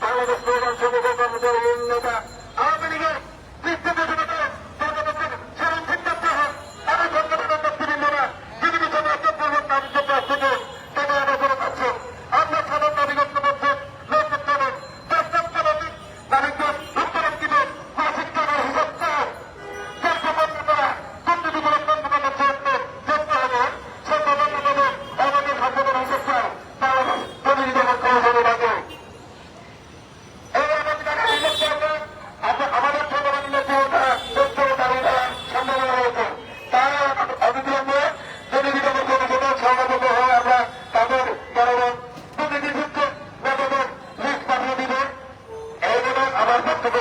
বাংলাদেশ প্রধান শ্রমিক কর্মচারী নেতা আমার বক্তব্য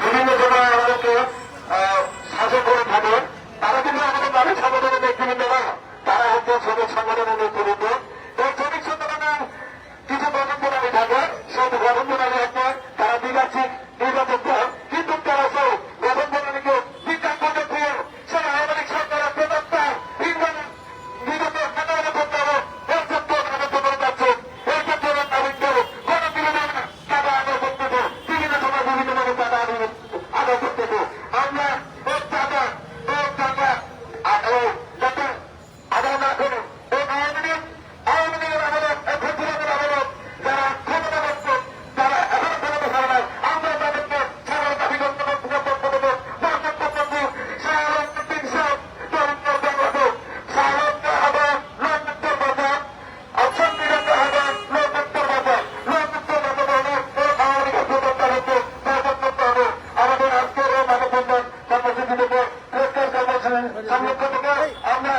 বিভিন্ন সময় আমাদেরকে শাসন করে থাকে তারা কিন্তু আমাদের নাগরিক সংগঠনের তারা হচ্ছে শ্রমিক সংগঠনের নেতৃবৃন্দ এই কিছু গঠন প্রণালী থাকে সেই গঠন প্রণালী হচ্ছে দুর্গাপক্ষ আমরা